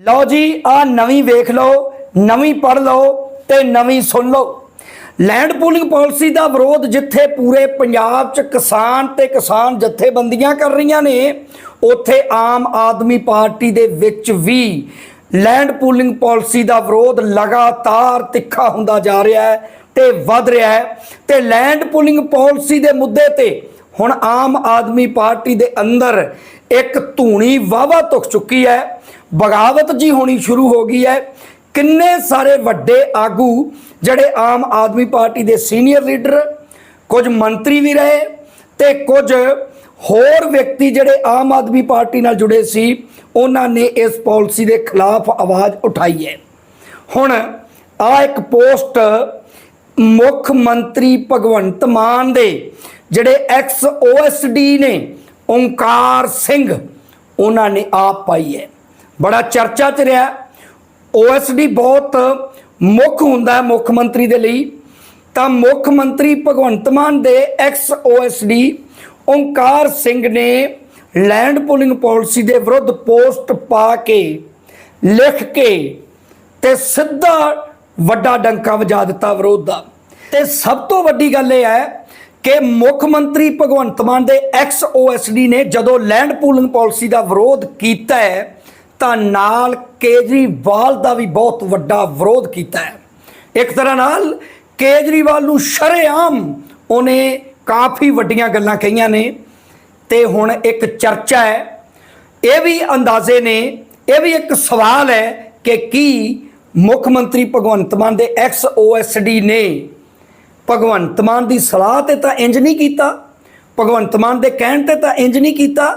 ਲਓ ਜੀ ਆ ਨਵੀਂ ਵੇਖ ਲਓ, ਨਵੀਂ ਪੜ੍ਹ ਲਓ ਤੇ ਨਵੀਂ ਸੁਣ ਲਓ। ਲੈਂਡ ਪੂਲਿੰਗ ਪਾਲਿਸੀ ਦਾ ਵਿਰੋਧ ਜਿੱਥੇ ਪੂਰੇ ਪੰਜਾਬ 'ਚ ਕਿਸਾਨ ਤੇ ਕਿਸਾਨ ਜਥੇਬੰਦੀਆਂ ਕਰ ਰਹੀਆਂ ਨੇ, ਉੱਥੇ ਆਮ ਆਦਮੀ ਪਾਰਟੀ ਦੇ ਵਿੱਚ ਵੀ ਲੈਂਡ ਪੂਲਿੰਗ ਪਾਲਿਸੀ ਦਾ ਵਿਰੋਧ ਲਗਾਤਾਰ ਤਿੱਖਾ ਹੁੰਦਾ ਜਾ ਰਿਹਾ ਹੈ ਤੇ ਵੱਧ ਰਿਹਾ ਹੈ ਤੇ ਲੈਂਡ ਪੂਲਿੰਗ ਪਾਲਿਸੀ ਦੇ ਮੁੱਦੇ ਤੇ ਹੁਣ ਆਮ ਆਦਮੀ ਪਾਰਟੀ ਦੇ ਅੰਦਰ ਇੱਕ ਧੂਣੀ ਵਾਵਾ ਤੁਖ ਚੁੱਕੀ ਹੈ। ਬਗਾਵਤ ਜੀ ਹੋਣੀ ਸ਼ੁਰੂ ਹੋ ਗਈ ਹੈ। ਕਿੰਨੇ ਸਾਰੇ ਵੱਡੇ ਆਗੂ ਜਿਹੜੇ ਆਮ ਆਦਮੀ ਪਾਰਟੀ ਦੇ ਸੀਨੀਅਰ ਲੀਡਰ, ਕੁਝ ਮੰਤਰੀ ਵੀ ਰਹੇ ਤੇ ਕੁਝ ਹੋਰ ਵਿਅਕਤੀ ਜਿਹੜੇ ਆਮ ਆਦਮੀ ਪਾਰਟੀ ਨਾਲ ਜੁੜੇ ਸੀ, ਉਹਨਾਂ ਨੇ ਇਸ ਪਾਲਿਸੀ ਦੇ ਖਿਲਾਫ ਆਵਾਜ਼ ਉਠਾਈ ਹੈ। ਹੁਣ ਆ ਇੱਕ ਪੋਸਟ ਮੁੱਖ ਮੰਤਰੀ ਭਗਵੰਤ ਮਾਨ ਦੇ, ਜਿਹੜੇ ਐਕਸ ਓਐਸਡੀ ਨੇ, ਓੰਕਾਰ ਸਿੰਘ, ਉਹਨਾਂ ਨੇ ਆਪ ਪਾਈ ਹੈ। ਬੜਾ ਚਰਚਾ ਚ ਰਿਹਾ। ਓਐਸਡੀ ਬਹੁਤ ਮੁੱਖ ਹੁੰਦਾ ਹੈ ਮੁੱਖ ਮੰਤਰੀ ਦੇ ਲਈ। ਤਾਂ ਮੁੱਖ ਮੰਤਰੀ ਭਗਵੰਤ ਮਾਨ ਦੇ ਐਕਸ ਓਐਸਡੀ ਓੰਕਾਰ ਸਿੰਘ ਨੇ ਲੈਂਡ ਪੂਲਿੰਗ ਪਾਲਿਸੀ ਦੇ ਵਿਰੁੱਧ ਪੋਸਟ ਪਾ ਕੇ, ਲਿਖ ਕੇ ਤੇ ਸਿੱਧਾ ਵੱਡਾ ਡੰਕਾ ਵਜਾ ਦਿੱਤਾ ਵਿਰੋਧ ਦਾ। ਤੇ ਸਭ ਤੋਂ ਵੱਡੀ ਗੱਲ ਇਹ ਹੈ ਕਿ ਮੁੱਖ ਮੰਤਰੀ ਭਗਵੰਤ ਮਾਨ ਦੇ ਐਕਸ ਓਐਸਡੀ ਨੇ ਜਦੋਂ ਲੈਂਡ ਪੂਲਿੰਗ ਪਾਲਿਸੀ ਦਾ ਵਿਰੋਧ ਕੀਤਾ ਹੈ ਤਾਂ ਨਾਲ ਕੇਜਰੀਵਾਲ ਦਾ ਵੀ ਬਹੁਤ ਵੱਡਾ ਵਿਰੋਧ ਕੀਤਾ ਹੈ। ਇੱਕ ਤਰ੍ਹਾਂ ਨਾਲ ਕੇਜਰੀਵਾਲ ਨੂੰ ਸ਼ਰੇਆਮ ਉਹਨੇ ਕਾਫੀ ਵੱਡੀਆਂ ਗੱਲਾਂ ਕਹੀਆਂ ਨੇ ਤੇ ਹੁਣ ਇੱਕ ਚਰਚਾ ਹੈ। ਇਹ ਵੀ ਅੰਦਾਜ਼ੇ ਨੇ, ਇਹ ਵੀ ਇੱਕ ਸਵਾਲ ਹੈ ਕਿ ਕੀ ਮੁੱਖ ਮੰਤਰੀ ਭਗਵੰਤ ਮਾਨ ਦੇ ਐਕਸ ਓਐਸਡੀ ਨੇ ਭਗਵੰਤ ਮਾਨ ਦੀ ਸਲਾਹ ਤੇ ਤਾਂ ਇੰਜ ਨਹੀਂ ਕੀਤਾ, ਭਗਵੰਤ ਮਾਨ ਦੇ ਕਹਿਣ ਤੇ ਤਾਂ ਇੰਜ ਨਹੀਂ ਕੀਤਾ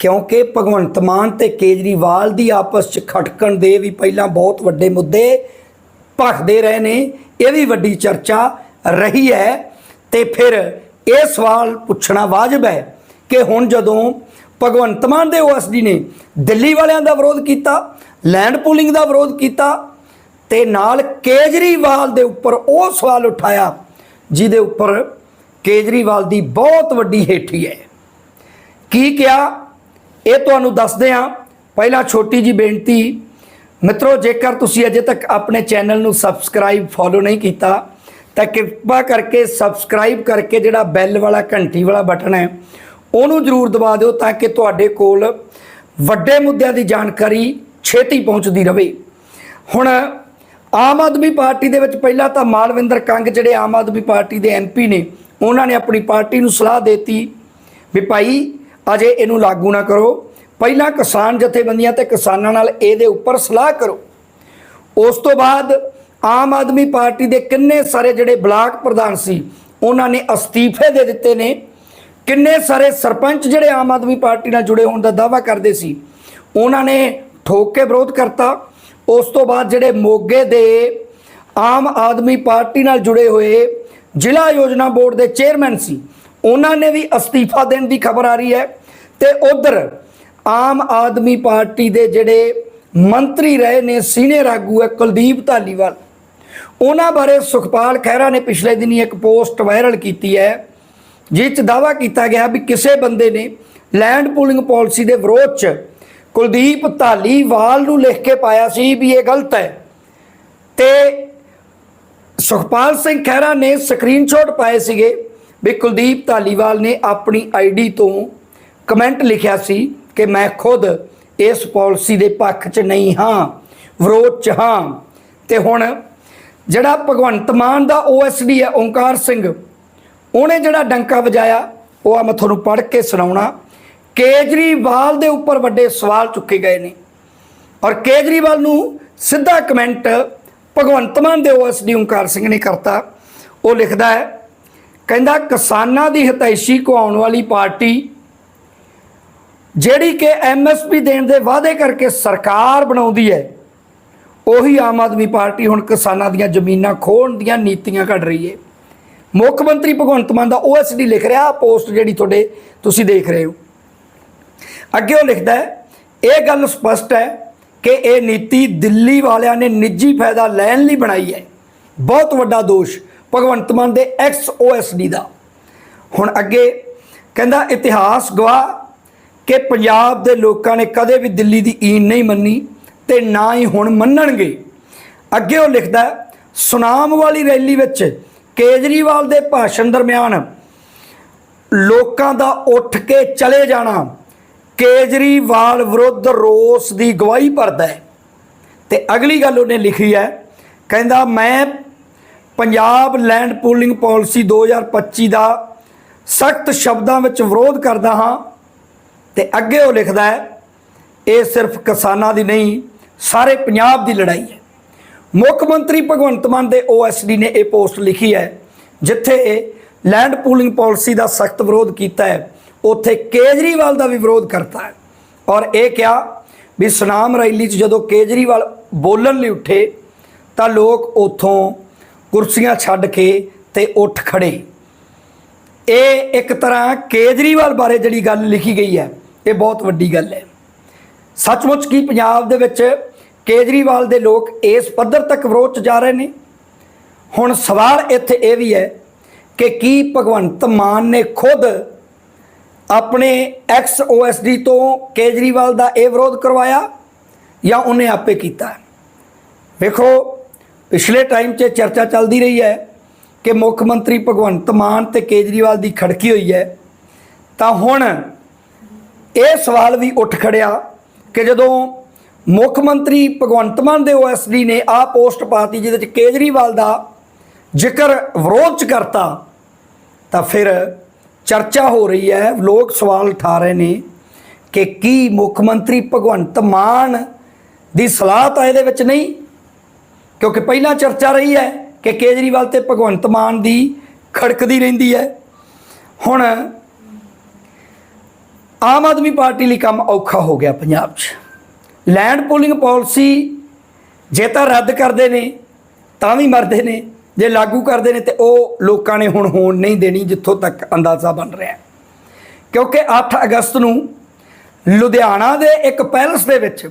ਕਿਉਂਕਿ ਭਗਵੰਤ ਮਾਨ ਤੇ ਕੇਜਰੀਵਾਲ ਦੀ ਆਪਸ 'ਚ ਖਟਕਣ ਦੇ ਵੀ ਪਹਿਲਾਂ ਬਹੁਤ ਵੱਡੇ ਮੁੱਦੇ ਭਖਦੇ ਰਹੇ ਨੇ, ਇਹ ਵੀ ਵੱਡੀ ਚਰਚਾ ਰਹੀ ਹੈ। ਤੇ ਫਿਰ ਇਹ ਸਵਾਲ ਪੁੱਛਣਾ ਵਾਜਬ ਹੈ ਕਿ ਹੁਣ ਜਦੋਂ ਭਗਵੰਤ ਮਾਨ ਦੇ ਓਐਸਡੀ ਨੇ ਦਿੱਲੀ ਵਾਲਿਆਂ ਦਾ ਵਿਰੋਧ ਕੀਤਾ, ਲੈਂਡ ਪੂਲਿੰਗ ਦਾ ਵਿਰੋਧ ਕੀਤਾ, ਤੇ ਨਾਲ ਕੇਜਰੀਵਾਲ ਦੇ ਉੱਪਰ ਉਹ ਸਵਾਲ ਉਠਾਇਆ, ਜਿਹਦੇ ਉੱਪਰ ਕੇਜਰੀਵਾਲ ਦੀ ਬਹੁਤ ਵੱਡੀ ਹੇਠੀ ਹੈ। ਕੀ ਕਿਹਾ? ਇਹ ਤੁਹਾਨੂੰ ਦੱਸਦੇ ਹਾਂ। ਪਹਿਲਾਂ ਛੋਟੀ ਜੀ ਬੇਨਤੀ, ਮਿੱਤਰੋ, ਜੇਕਰ ਤੁਸੀਂ ਅਜੇ ਤੱਕ ਆਪਣੇ ਚੈਨਲ ਨੂੰ ਸਬਸਕ੍ਰਾਈਬ ਫੋਲੋ ਨਹੀਂ ਕੀਤਾ, ਤਾਂ ਕਿਰਪਾ ਕਰਕੇ ਸਬਸਕ੍ਰਾਈਬ ਕਰਕੇ ਜਿਹੜਾ ਬੈਲ ਵਾਲਾ ਘੰਟੀ ਵਾਲਾ ਬਟਨ ਹੈ, ਉਹਨੂੰ ਜ਼ਰੂਰ ਦਬਾ ਦਿਓ ਤਾਂ ਕਿ ਤੁਹਾਡੇ ਕੋਲ ਵੱਡੇ ਮੁੱਦਿਆਂ ਦੀ ਜਾਣਕਾਰੀ ਛੇਤੀ ਪਹੁੰਚਦੀ ਰਹੇ ਹੁਣ, ਆਮ ਆਦਮੀ ਪਾਰਟੀ ਦੇ ਵਿੱਚ ਪਹਿਲਾਂ ਤਾਂ ਮਾਲਵਿੰਦਰ ਕੰਗ ਜਿਹੜੇ ਆਮ ਆਦਮੀ ਪਾਰਟੀ ਦੇ ਐਮਪੀ ਨੇ, ਉਹਨਾਂ ਨੇ ਆਪਣੀ ਪਾਰਟੀ ਨੂੰ ਸਲਾਹ ਦਿੱਤੀ ਵੀ ਭਾਈ ਅਜੇ ਇਹਨੂੰ ਲਾਗੂ ਨਾ ਕਰੋ। ਪਹਿਲਾਂ ਕਿਸਾਨ ਜਥੇਬੰਦੀਆਂ ਤੇ ਕਿਸਾਨਾਂ ਨਾਲ ਇਹਦੇ ਉੱਪਰ ਸਲਾਹ ਕਰੋ। ਉਸ ਤੋਂ ਬਾਅਦ ਆਮ ਆਦਮੀ ਪਾਰਟੀ ਦੇ ਕਿੰਨੇ ਸਾਰੇ ਜਿਹੜੇ ਬਲਾਕ ਪ੍ਰਧਾਨ ਸੀ, ਉਹਨਾਂ ਨੇ ਅਸਤੀਫੇ ਦੇ ਦਿੱਤੇ ਨੇ। ਕਿੰਨੇ ਸਾਰੇ ਸਰਪੰਚ ਜਿਹੜੇ ਆਮ ਆਦਮੀ ਪਾਰਟੀ ਨਾਲ ਜੁੜੇ ਹੋਣ ਦਾ ਦਾਅਵਾ ਕਰਦੇ ਸੀ, ਉਹਨਾਂ ਨੇ ਠੋਕ ਕੇ ਵਿਰੋਧ ਕਰਤਾ। ਉਸ ਤੋਂ ਬਾਅਦ ਜਿਹੜੇ ਮੋਗੇ ਦੇ ਆਮ ਆਦਮੀ ਪਾਰਟੀ ਨਾਲ ਜੁੜੇ ਹੋਏ ਜ਼ਿਲ੍ਹਾ ਯੋਜਨਾ ਬੋਰਡ ਦੇ ਚੇਅਰਮੈਨ ਸੀ ਉਹਨਾਂ ਨੇ ਵੀ ਅਸਤੀਫਾ ਦੇਣ ਦੀ ਖਬਰ ਆ ਰਹੀ ਹੈ। ਤੇ ਉਧਰ ਆਮ ਆਦਮੀ ਪਾਰਟੀ ਦੇ ਜਿਹੜੇ ਮੰਤਰੀ ਰਹੇ ਨੇ ਸੀਨੀਅਰ ਆਗੂ ਹੈ ਕੁਲਦੀਪ ਧਾਲੀਵਾਲ। ਉਹਨਾਂ ਬਾਰੇ ਸੁਖਪਾਲ ਖਹਿਰਾ ਨੇ ਪਿਛਲੇ ਦਿਨੀ ਇੱਕ ਪੋਸਟ ਵਾਇਰਲ ਕੀਤੀ ਹੈ, ਜਿਸ 'ਚ ਦਾਵਾ ਕੀਤਾ ਗਿਆ ਵੀ ਕਿਸੇ ਬੰਦੇ ਨੇ ਲੈਂਡ ਪੂਲਿੰਗ ਪਾਲਿਸੀ ਦੇ ਵਿਰੋਧ 'ਚ ਕੁਲਦੀਪ ਧਾਲੀਵਾਲ ਨੂੰ ਲਿਖ ਕੇ ਪਾਇਆ ਸੀ ਵੀ ਇਹ ਗਲਤ ਹੈ। ਤੇ ਸੁਖਪਾਲ ਸਿੰਘ ਖਹਿਰਾ ਨੇ ਸਕਰੀਨਸ਼ਾਟ ਪਾਏ ਸੀਗੇ। ਵੀ ਕੁਲਦੀਪ ਧਾਲੀਵਾਲ ਨੇ ਆਪਣੀ ਆਈਡੀ ਤੋਂ ਕਮੈਂਟ ਲਿਖਿਆ ਸੀ ਕਿ ਮੈਂ ਖੁਦ ਇਸ ਪਾਲਿਸੀ ਦੇ ਪੱਖ 'ਚ ਨਹੀਂ ਹਾਂ, ਵਿਰੋਧ 'ਚ ਹਾਂ। ਤੇ ਹੁਣ ਜਿਹੜਾ ਭਗਵੰਤ ਮਾਨ ਦਾ ਓਐਸਡੀ ਹੈ, ਓੰਕਾਰ ਸਿੰਘ, ਉਹਨੇ ਜਿਹੜਾ ਡੰਕਾ ਵਜਾਇਆ, ਉਹ ਆ ਮੈਂ ਤੁਹਾਨੂੰ ਪੜ੍ਹ ਕੇ ਸੁਣਾਉਣਾ। ਕੇਜਰੀਵਾਲ ਦੇ ਉੱਪਰ ਵੱਡੇ ਸਵਾਲ ਚੁੱਕੇ ਗਏ ਨੇ। ਔਰ ਕੇਜਰੀਵਾਲ ਨੂੰ ਸਿੱਧਾ ਕਮੈਂਟ ਭਗਵੰਤ ਮਾਨ ਦੇ ਓਐਸਡੀ ਓੰਕਾਰ ਸਿੰਘ ਨੇ ਕਰਤਾ। ਉਹ ਲਿਖਦਾ ਹੈ ਕਹਿੰਦਾ ਕਿਸਾਨਾਂ ਦੀ ਹਿਤੈਸ਼ੀ ਕੋ ਆਉਣ ਵਾਲੀ ਪਾਰਟੀ, ਜਿਹੜੀ ਕਿ ਐਮਐਸਪੀ ਦੇਣ ਦੇ ਵਾਅਦੇ ਕਰਕੇ ਸਰਕਾਰ ਬਣਾਉਂਦੀ ਹੈ, ਉਹੀ ਆਮ ਆਦਮੀ ਪਾਰਟੀ ਹੁਣ ਕਿਸਾਨਾਂ ਦੀਆਂ ਜ਼ਮੀਨਾਂ ਖੋਹਣ ਦੀਆਂ ਨੀਤੀਆਂ ਘੜ ਰਹੀ ਹੈ। ਮੁੱਖ ਮੰਤਰੀ ਭਗਵੰਤ ਮਾਨ ਦਾ ਓਐਸਡੀ ਲਿਖ ਰਿਹਾ ਪੋਸਟ ਜਿਹੜੀ ਤੁਹਾਡੇ ਤੁਸੀਂ ਦੇਖ ਰਹੇ ਹੋ। ਅੱਗੇ ਉਹ ਲਿਖਦਾ ਹੈ, ਇਹ ਗੱਲ ਸਪਸ਼ਟ ਹੈ ਕਿ ਇਹ ਨੀਤੀ ਦਿੱਲੀ ਵਾਲਿਆਂ ਨੇ ਨਿੱਜੀ ਫਾਇਦਾ ਲੈਣ ਲਈ ਬਣਾਈ ਹੈ। ਬਹੁਤ ਵੱਡਾ ਦੋਸ਼। ਭਗਵੰਤ ਮਾਨ ਦੇ ਐਕਸ ਓਐਸਡੀ ਦਾ। ਹੁਣ ਅੱਗੇ ਕਹਿੰਦਾ, ਇਤਿਹਾਸ ਗਵਾਹ ਕਿ ਪੰਜਾਬ ਦੇ ਲੋਕਾਂ ਨੇ ਕਦੇ ਵੀ ਦਿੱਲੀ ਦੀ ਈਨ ਨਹੀਂ ਮੰਨੀ ਤੇ ਨਾ ਹੀ ਹੁਣ ਮੰਨਣਗੇ। ਅੱਗੇ ਉਹ ਲਿਖਦਾ, ਸੁਨਾਮ ਵਾਲੀ ਰੈਲੀ ਵਿੱਚ ਕੇਜਰੀਵਾਲ ਦੇ ਭਾਸ਼ਣ ਦਰਮਿਆਨ ਲੋਕਾਂ ਦਾ ਉੱਠ ਕੇ ਚਲੇ ਜਾਣਾ ਕੇਜਰੀਵਾਲ ਵਿਰੁੱਧ ਰੋਸ ਦੀ ਗਵਾਹੀ ਭਰਦਾ ਹੈ। ਤੇ ਅਗਲੀ ਗੱਲ ਉਹਨੇ ਲਿਖੀ ਹੈ, ਕਹਿੰਦਾ, ਮੈਂ ਪੰਜਾਬ ਲੈਂਡ ਪੂਲਿੰਗ ਪਾਲਿਸੀ 2025 ਦਾ ਸਖਤ ਸ਼ਬਦਾਂ ਵਿੱਚ ਵਿਰੋਧ ਕਰਦਾ ਹਾਂ ਤੇ ਅੱਗੇ ਉਹ ਲਿਖਦਾ ਹੈ, ਇਹ ਸਿਰਫ ਕਿਸਾਨਾਂ ਦੀ ਨਹੀਂ, ਸਾਰੇ ਪੰਜਾਬ ਦੀ ਲੜਾਈ ਹੈ। ਮੁੱਖ ਮੰਤਰੀ ਭਗਵੰਤ ਮਾਨ ਦੇ ਓਐਸਡੀ ਨੇ ਇਹ ਪੋਸਟ ਲਿਖੀ ਹੈ, ਜਿੱਥੇ ਲੈਂਡ ਪੂਲਿੰਗ ਪਾਲਿਸੀ ਦਾ ਸਖਤ ਵਿਰੋਧ ਕੀਤਾ ਹੈ, ਉੱਥੇ ਕੇਜਰੀਵਾਲ ਦਾ ਵੀ ਵਿਰੋਧ ਕਰਤਾ ਹੈ। ਔਰ ਇਹ ਕਿਹਾ ਵੀ ਸੁਨਾਮ ਰੈਲੀ 'ਚ ਜਦੋਂ ਕੇਜਰੀਵਾਲ ਬੋਲਣ ਲਈ ਉੱਠੇ ਤਾਂ ਲੋਕ ਉੱਥੋਂ ਕੁਰਸੀਆਂ ਛੱਡ ਕੇ ਤੇ ਉੱਠ ਖੜੇ। ਇਹ ਇੱਕ ਤਰ੍ਹਾਂ ਕੇਜਰੀਵਾਲ ਬਾਰੇ ਜਿਹੜੀ ਗੱਲ ਲਿਖੀ ਗਈ ਹੈ, ਇਹ ਬਹੁਤ ਵੱਡੀ ਗੱਲ ਹੈ। ਸੱਚਮੁੱਚ ਕੀ ਪੰਜਾਬ ਦੇ ਵਿੱਚ ਕੇਜਰੀਵਾਲ ਦੇ ਲੋਕ ਇਸ ਪੱਧਰ ਤੱਕ ਵਿਰੋਧ 'ਚ ਜਾ ਰਹੇ ਨੇ? ਹੁਣ ਸਵਾਲ ਇੱਥੇ ਇਹ ਵੀ ਹੈ ਕਿ ਕੀ ਭਗਵੰਤ ਮਾਨ ਨੇ ਖੁਦ ਆਪਣੇ ਐਕਸ ਓਐਸਡੀ ਤੋਂ ਕੇਜਰੀਵਾਲ ਦਾ ਇਹ ਵਿਰੋਧ ਕਰਵਾਇਆ ਜਾਂ ਉਹਨੇ ਆਪੇ ਕੀਤਾ? ਵੇਖੋ ਪਿਛਲੇ ਟਾਈਮ 'ਚ ਚਰਚਾ ਚੱਲਦੀ ਰਹੀ ਹੈ ਕਿ ਮੁੱਖ ਮੰਤਰੀ ਭਗਵੰਤ ਮਾਨ ਤੇ ਕੇਜਰੀਵਾਲ ਦੀ ਖੜਕੀ ਹੋਈ ਹੈ। ਤਾਂ ਹੁਣ ਇਹ ਸਵਾਲ ਵੀ ਉੱਠ ਖੜਿਆ ਕਿ ਜਦੋਂ ਮੁੱਖ ਮੰਤਰੀ ਭਗਵੰਤ ਮਾਨ ਦੇ ਓਐਸਡੀ ਨੇ ਆਹ ਪੋਸਟ ਪਾਤੀ ਜਿਹਦੇ ਚ ਕੇਜਰੀਵਾਲ ਦਾ ਜ਼ਿਕਰ ਵਿਰੋਧ ਚ ਕਰਤਾ, ਤਾਂ ਫਿਰ ਚਰਚਾ ਹੋ ਰਹੀ ਹੈ। ਲੋਕ ਸਵਾਲ ਉਠਾ ਰਹੇ ਨੇ ਕਿ ਕੀ ਮੁੱਖ ਮੰਤਰੀ ਭਗਵੰਤ ਮਾਨ ਦੀ ਸਲਾਹ ਤਾਂ ਇਹਦੇ ਵਿੱਚ ਨਹੀਂ ਕਿਉਂਕਿ ਪਹਿਲਾਂ ਚਰਚਾ ਰਹੀ ਹੈ ਕਿ ਕੇਜਰੀਵਾਲ ਤੇ ਭਗਵੰਤ ਮਾਨ ਦੀ ਖੜਕਦੀ ਰਹਿੰਦੀ ਹੈ। ਹੁਣ ਆਮ ਆਦਮੀ ਪਾਰਟੀ ਲਈ ਕੰਮ ਔਖਾ ਹੋ ਗਿਆ ਪੰਜਾਬ 'ਚ। ਲੈਂਡ ਪੂਲਿੰਗ ਪਾਲਿਸੀ ਜੇ ਤਾਂ ਰੱਦ ਕਰਦੇ ਨੇ, ਤਾਂ ਵੀ ਮਰਦੇ ਨੇ, ਜੇ ਲਾਗੂ ਕਰਦੇ ਨੇ ਤੇ ਉਹ ਲੋਕਾਂ ਨੇ ਹੁਣ ਹੋਣ ਨਹੀਂ ਦੇਣੀ ਜਿੱਥੋਂ ਤੱਕ ਅੰਦਾਜ਼ਾ ਬਣ ਰਿਹਾ ਕਿਉਂਕਿ 8 ਅਗਸਤ ਨੂੰ ਲੁਧਿਆਣਾ ਦੇ ਇੱਕ ਪੈਲਸ ਦੇ ਵਿੱਚ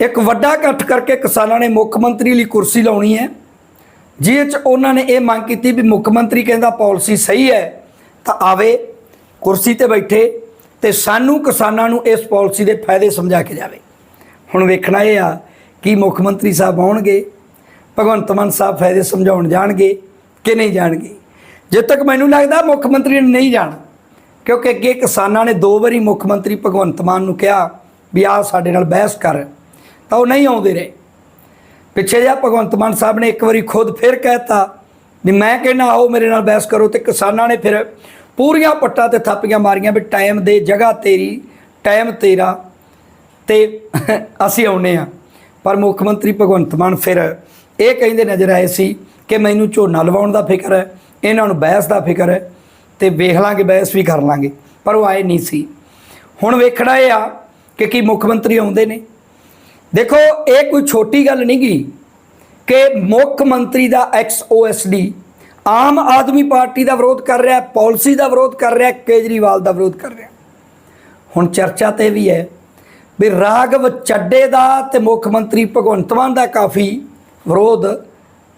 ਇੱਕ ਵੱਡਾ ਇਕੱਠ ਕਰਕੇ ਕਿਸਾਨਾਂ ਨੇ ਮੁੱਖ ਮੰਤਰੀ ਲਈ ਕੁਰਸੀ ਲਾਉਣੀ ਹੈ। ਜਿਹਦੇ 'ਚ ਉਹਨਾਂ ਨੇ ਇਹ ਮੰਗ ਕੀਤੀ ਵੀ ਮੁੱਖ ਮੰਤਰੀ ਕਹਿੰਦਾ ਪਾਲਿਸੀ ਸਹੀ ਹੈ, ਤਾਂ ਆਵੇ, ਕੁਰਸੀ ਤੇ ਬੈਠੇ ਤੇ ਸਾਨੂੰ ਕਿਸਾਨਾਂ ਨੂੰ ਇਸ ਪਾਲਿਸੀ ਦੇ ਫਾਇਦੇ ਸਮਝਾ ਕੇ ਜਾਵੇ। ਹੁਣ ਵੇਖਣਾ ਇਹ ਆ ਕਿ ਮੁੱਖ ਮੰਤਰੀ ਸਾਹਿਬ ਆਉਣਗੇ, ਭਗਵੰਤ ਮਾਨ ਸਾਹਿਬ ਫਾਇਦੇ ਸਮਝਾਉਣ ਜਾਣਗੇ ਕਿ ਨਹੀਂ ਜਾਣਗੇ। ਜਦ ਤੱਕ ਮੈਨੂੰ ਲੱਗਦਾ ਮੁੱਖ ਮੰਤਰੀ ਨੇ ਨਹੀਂ ਜਾਣਾ, ਕਿਉਂਕਿ ਅੱਗੇ ਕਿਸਾਨਾਂ ਨੇ ਦੋ ਵਾਰੀ ਮੁੱਖ ਮੰਤਰੀ ਭਗਵੰਤ ਮਾਨ ਨੂੰ ਕਿਹਾ ਵੀ ਆ ਸਾਡੇ ਨਾਲ ਬਹਿਸ ਕਰ। ਤਾਂ ਉਹ ਨਹੀਂ ਆਉਂਦੇ ਰਹੇ। ਪਿੱਛੇ ਜਿਹਾ ਭਗਵੰਤ ਮਾਨ ਸਾਹਿਬ ਨੇ ਇੱਕ ਵਾਰੀ ਖੁਦ ਫਿਰ ਕਹਿਤਾ ਵੀ ਮੈਂ ਕਹਿੰਦਾ, ਆਓ ਮੇਰੇ ਨਾਲ ਬਹਿਸ ਕਰੋ ਤੇ ਕਿਸਾਨਾਂ ਨੇ ਫਿਰ ਪੂਰੀਆਂ ਪੱਟਾਂ ਤੇ ਥਾਪੀਆਂ ਮਾਰੀਆਂ ਵੀ ਟਾਈਮ ਦੇ ਜਗ੍ਹਾ ਤੇਰੀ, ਟਾਈਮ ਤੇਰਾ ਤੇ ਅਸੀਂ ਆਉਨੇ ਆ ਪਰ ਮੁੱਖ ਮੰਤਰੀ ਭਗਵੰਤ ਮਾਨ ਫਿਰ ਇਹ ਕਹਿੰਦੇ ਨਜ਼ਰ ਆਏ ਸੀ ਕਿ ਮੈਨੂੰ ਝੋਨਾ ਲਵਾਉਣ ਦਾ ਫਿਕਰ ਹੈ, ਇਹਨਾਂ ਨੂੰ ਬਹਿਸ ਦਾ ਫਿਕਰ ਹੈ ਤੇ ਵੇਖ ਲਾਂਗੇ, ਬਹਿਸ ਵੀ ਕਰ ਲਾਂਗੇ। ਪਰ ਉਹ ਆਏ ਨਹੀਂ ਸੀ। ਹੁਣ ਵੇਖਣਾ ਇਹ ਆ ਕਿ ਕੀ ਮੁੱਖ ਮੰਤਰੀ ਆਉਂਦੇ ਨੇ। ਦੇਖੋ, ਇਹ ਕੋਈ ਛੋਟੀ ਗੱਲ ਨਹੀਂ ਗੀ ਕਿ ਮੁੱਖ ਮੰਤਰੀ ਦਾ ex OSD Aam Aadmi party ਦਾ ਵਿਰੋਧ ਕਰ ਰਿਹਾ, ਪਾਲਿਸੀ ਦਾ ਵਿਰੋਧ ਕਰ ਰਿਹਾ, ਕੇਜਰੀਵਾਲ ਦਾ ਵਿਰੋਧ ਕਰ ਰਿਹਾ। ਹੁਣ ਚਰਚਾ ਤੇ ਵੀ ਹੈ ਵੀ ਰਾਘਵ ਚੱਡੇ ਦਾ ਤੇ ਮੁੱਖ ਮੰਤਰੀ ਭਗਵੰਤ ਮਾਨ ਦਾ ਕਾਫੀ ਵਿਰੋਧ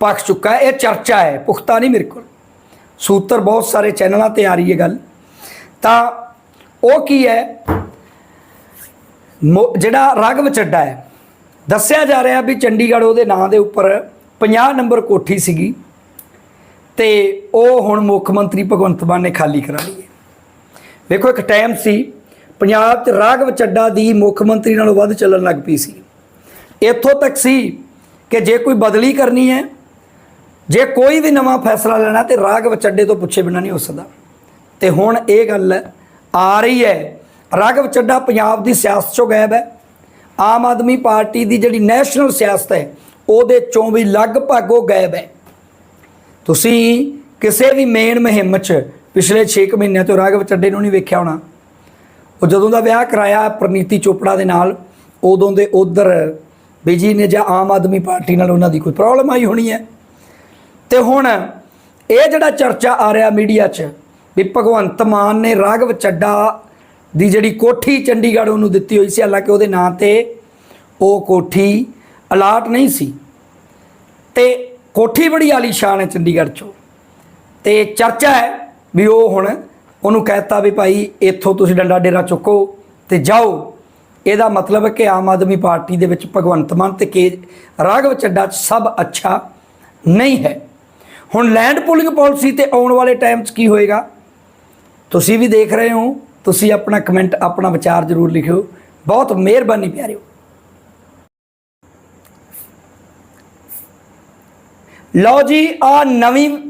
ਪੱਕ ਚੁੱਕਾ ਹੈ, ਇਹ ਚਰਚਾ ਹੈ, ਪੁਖਤਾ ਨਹੀਂ ਮੇਰੇ ਕੋਲ। ਸੂਤਰ ਬਹੁਤ ਸਾਰੇ ਚੈਨਲਾਂ ਤੇ ਆ ਰਹੀ ਹੈ ਗੱਲ। ਤਾਂ ਉਹ ਕੀ ਹੈ? ਜਿਹੜਾ ਰਾਘਵ ਚੱਡਾ ਹੈ ਦੱਸਿਆ ਜਾ ਰਿਹਾ ਵੀ ਚੰਡੀਗੜ੍ਹ ਉਹਦੇ ਨਾਂ ਦੇ ਉੱਪਰ 50 ਨੰਬਰ ਕੋਠੀ ਸੀਗੀ ਤੇ ਉਹ ਹੁਣ ਮੁੱਖ ਮੰਤਰੀ ਭਗਵੰਤ ਮਾਨ ਨੇ ਖਾਲੀ ਕਰਾ ਲਈ ਹੈ। ਵੇਖੋ, ਇੱਕ ਟਾਈਮ ਸੀ, ਪੰਜਾਬ 'ਚ ਰਾਘਵ ਚੱਡਾ ਦੀ ਮੁੱਖ ਮੰਤਰੀ ਨਾਲੋਂ ਵੱਧ ਚੱਲਣ ਲੱਗ ਪਈ ਸੀ। ਇੱਥੋਂ ਤੱਕ ਸੀ ਕਿ ਜੇ ਕੋਈ ਬਦਲੀ ਕਰਨੀ ਹੈ, ਜੇ ਕੋਈ ਵੀ ਨਵਾਂ ਫੈਸਲਾ ਲੈਣਾ ਤੇ ਰਾਘਵ ਚੱਡੇ ਤੋਂ ਪੁੱਛੇ ਬਿਨਾਂ ਨਹੀਂ ਹੋ ਸਕਦਾ। ਤੇ ਹੁਣ ਇਹ ਗੱਲ ਆ ਰਹੀ ਹੈ, ਰਾਘਵ ਚੱਡਾ ਪੰਜਾਬ ਦੀ ਸਿਆਸਤ ਚੋਂ ਗਾਇਬ ਹੈ। ਆਮ ਆਦਮੀ ਪਾਰਟੀ ਦੀ ਜਿਹੜੀ ਨੈਸ਼ਨਲ ਸਿਆਸਤ ਹੈ, ਉਹਦੇ ਚੋਂ ਵੀ ਲਗਭਗ ਉਹ ਗਾਇਬ ਹੈ। ਤੁਸੀਂ ਕਿਸੇ ਵੀ ਮੇਨ ਮੁਹਿੰਮ 'ਚ ਪਿਛਲੇ 6 ਮਹੀਨਿਆਂ ਤੋਂ ਰਾਘਵ ਚੱਡੇ ਨੂੰ ਨਹੀਂ ਵੇਖਿਆ ਹੋਣਾ। ਉਹ ਜਦੋਂ ਦਾ ਵਿਆਹ ਕਰਾਇਆ ਪ੍ਰਨੀਤੀ ਚੋਪੜਾ ਦੇ ਨਾਲ, ਉਦੋਂ ਦੇ ਉਧਰ ਬਿਜ਼ੀ ਨੇ ਜਾਂ ਆਮ ਆਦਮੀ ਪਾਰਟੀ ਨਾਲ ਉਹਨਾਂ ਦੀ ਕੋਈ ਪ੍ਰੋਬਲਮ ਆਈ ਹੋਣੀ ਹੈ। ਤੇ ਹੁਣ ਇਹ ਜਿਹੜਾ ਚਰਚਾ ਆ ਰਿਹਾ ਮੀਡੀਆ 'ਚ ਵੀ ਭਗਵੰਤ ਮਾਨ ਨੇ ਰਾਘਵ ਚੱਡਾ ਦੀ ਜਿਹੜੀ ਕੋਠੀ ਚੰਡੀਗੜ੍ਹ ਉਹਨੂੰ ਦਿੱਤੀ ਹੋਈ ਸੀ, ਹਾਲਾਂਕਿ ਉਹਦੇ ਨਾਂ ਤੇ ਉਹ ਕੋਠੀ ਅਲਾਟ ਨਹੀਂ ਸੀ। ਤੇ ਕੋਠੀ ਬੜੀ ਆਲੀਸ਼ਾਨ ਹੈ ਚੰਡੀਗੜ੍ਹ 'ਚੋਂ। ਤੇ ਚਰਚਾ ਹੈ ਵੀ ਉਹ ਹੁਣ ਉਹਨੂੰ ਕਹਿਤਾ ਵੀ ਭਾਈ ਇੱਥੋਂ ਤੁਸੀਂ ਡੰਡਾ ਡੇਰਾ ਚੁੱਕੋ ਤੇ ਜਾਓ। ਇਹਦਾ ਮਤਲਬ ਹੈ ਕਿ ਆਮ ਆਦਮੀ ਪਾਰਟੀ ਦੇ ਵਿੱਚ ਭਗਵੰਤ ਮਾਨ ਤੇ ਕੇ ਰਾਘਵ ਚੱਡਾ ਸਭ ਅੱਛਾ ਨਹੀਂ ਹੈ। ਹੁਣ ਲੈਂਡ ਪੂਲਿੰਗ ਪਾਲਿਸੀ ਤੇ ਆਉਣ ਵਾਲੇ ਟਾਈਮ 'ਚ ਕੀ ਹੋਏਗਾ? ਤੁਸੀਂ ਵੀ ਦੇਖ ਰਹੇ ਹੋ ਤੁਸੀਂ ਆਪਣਾ ਕਮੈਂਟ ਆਪਣਾ ਵਿਚਾਰ ਜ਼ਰੂਰ ਲਿਖਿਓ। ਬਹੁਤ ਮਿਹਰਬਾਨੀ ਪਿਆਰਿਓ। ਲਓ ਜੀ ਆ ਨਵੀਂ